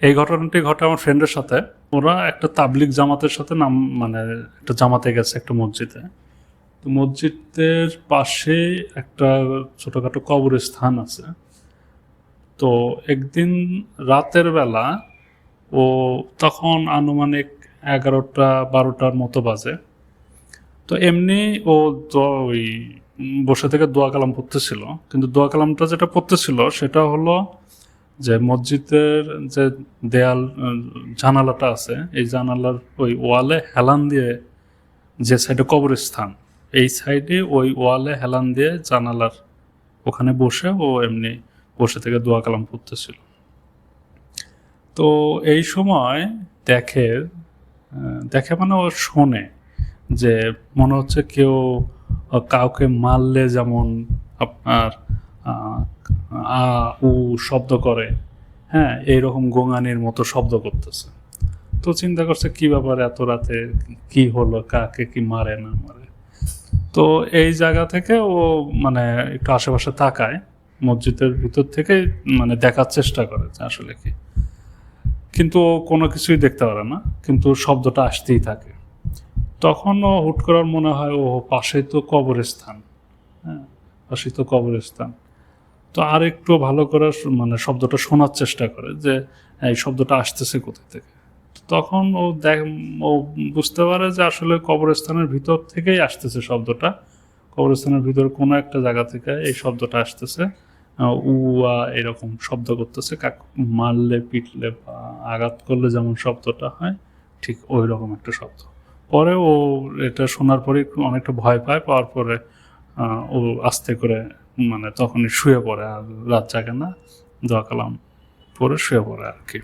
এই ঘটনাটি ঘটে আমার ফ্রেন্ডের সাথে। ওরা একটা তাবলিক জামাতের সাথে নাম মানে একটা জামাতে গেছে একটা মসজিদে। তো মসজিদের পাশে একটা ছোটোখাটো কবরস্থান আছে। তো একদিন রাতের বেলা ও তখন আনুমানিক এগারোটা, বারোটার মতো বাজে। তো এমনি ও ওই বসে থেকে দোয়া কালাম পড়তেছিল। কিন্তু দোয়া কালামটা যেটা পড়তেছিল সেটা হলো যে মসজিদের যে দেয়াল জানালাটা আছে, এই জানালার ওই ওয়ালে হেলান দিয়ে যে সাইডে কবরস্থান, এই সাইডে ওই ওয়ালে হেলান দিয়ে জানালার ওখানে বসে ও এমনি বসে থেকে দোয়া কালাম পড়তেছিল। তো এই সময় দেখে দেখে মানে ও শোনে যে মনে হচ্ছে কেউ কাউকে মারলে যেমন আপনার আ, উ শব্দ করে। হ্যাঁ এইরকম গোঙানির মতো শব্দ করতেছে। তো চিন্তা করছে, কি ব্যাপার এত রাতে? কি হলো? কাকে কি মারে না মারে? তো এই জায়গা থেকে ও মানে একটু আশেপাশে তাকায়, মসজিদের ভিতর থেকে মানে দেখার চেষ্টা করে যে আসলে কি। কিন্তু ও কোনো কিছুই দেখতে পারে না, কিন্তু শব্দটা আসতেই থাকে। তখন ও হুট করার মনে হয় ও পাশেই তো কবরস্থান। হ্যাঁ পাশেই তো কবরস্থান। তো আর একটু ভালো করে মানে শব্দটা শোনার চেষ্টা করে যে এই শব্দটা আসতেছে কোথা থেকে? তখন ও দেখ ও বুঝতে পারে যে আসলে কবরস্থানের ভিতর থেকেই আসতেছে শব্দটা। কবরস্থানের ভিতর কোনো একটা জায়গা থেকে এই শব্দটা আসতেছে। আহ, উ আ এরকম শব্দ করতেছে। কাক মারলে পিটলে বা আঘাত করলে যেমন শব্দটা হয় ঠিক ওই রকম একটা শব্দ। পরে ও এটা শোনার পরে অনেকটা ভয় পায় পাওয়ার পরে ও আস্তে করে মানে তখনই শুয়ে পড়ে আর রাত জাগে না। দোয়া কালাম পরে শুয়ে পড়ে আর কি।